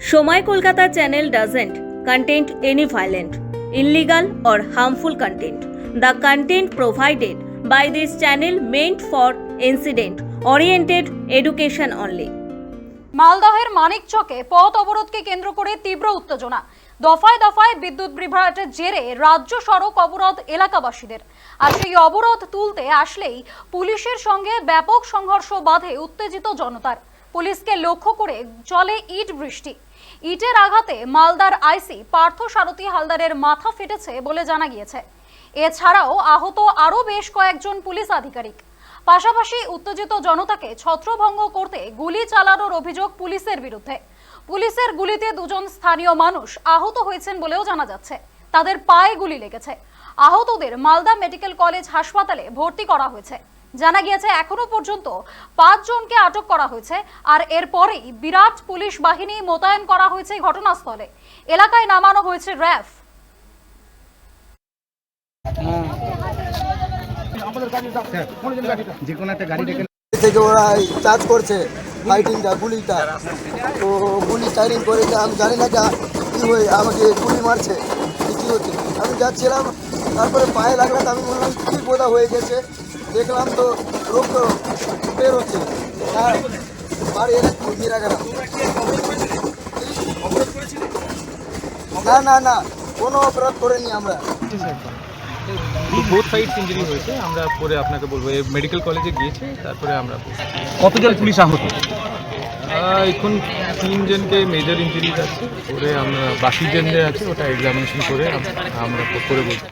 সময় Kolkata channel doesn't contain any violent illegal or harmful content the content provided by this channel meant for incident oriented education only মালদহের মানিকচকে পথ অবরোধকে কেন্দ্র করে তীব্র উত্তেজনা। দফায় দফায় বিদ্যুৎ বিভ্রাটের জেরে রাজ্য সড়ক অবরোধ এলাকাবাসীদের। আর সেই অবরোধ তুলতে আসলেই পুলিশের সঙ্গে ব্যাপক সংঘর্ষ বাধে উত্তেজিত জনতার। পুলিশকে লক্ষ্য করে চলে ইট বৃষ্টি। ইটের আঘাতে মালদার আইসি পার্থ সারথী হালদারের মাথা ফেটেছে বলে জানা গিয়েছে। এছাড়াও আহত আরও বেশ কয়েকজন পুলিশ আধিকারিক। পাশাপাশি উত্তেজিত জনতাকে ছত্রভঙ্গ করতে গুলি চালানোর অভিযোগ পুলিশের বিরুদ্ধে। পুলিশের গুলিতে দুজন স্থানীয় মানুষ আহত হয়েছেন বলেও জানা যাচ্ছে। তাদের পায়ে গুলি লেগেছে। আহতদের মালদা মেডিকেল কলেজ হাসপাতালে ভর্তি করা হয়েছে। জানা গিয়েছে, এখনও পর্যন্ত পাঁচজনকে আটক করা হয়েছে আর এরপরেই বিরাট পুলিশ বাহিনী মোতায়েন করা হয়েছে ঘটনাস্থলে। এলাকায় নামানো হয়েছে র্যাফ যে কোনো একটা গাড়ি ডেকে থেকে ওরা চার্জ করছে ফাইটিংটা গুলিটা। তো গুলি চাইনিং করেছে, আমি জানি না যে, কী হয়ে, আমাকে গুলি মারছে, কী হচ্ছে। আমি যাচ্ছিলাম, তারপরে পায়ে লাগলাম আমি বললাম, কী বোধা হয়ে গেছে? দেখলাম তো রক্ত বের হচ্ছে। আর বাড়ি এনে মেরা গেলাম না না না কোনো অপরাধ করিনি আমরা। বোথ সাইডস ইঞ্জুরি হয়েছে। আমরা পরে আপনাকে বলব মেডিকেল কলেজে গিয়েছে তারপরে আমরা। কতজন পুলিশ আহত? এখন তিনজনকে মেজর ইঞ্জুরিজ আছে। পরে আমরা বাকি জন যে আছে ওটা এক্সামিনেশন করে আমরা করে বলব।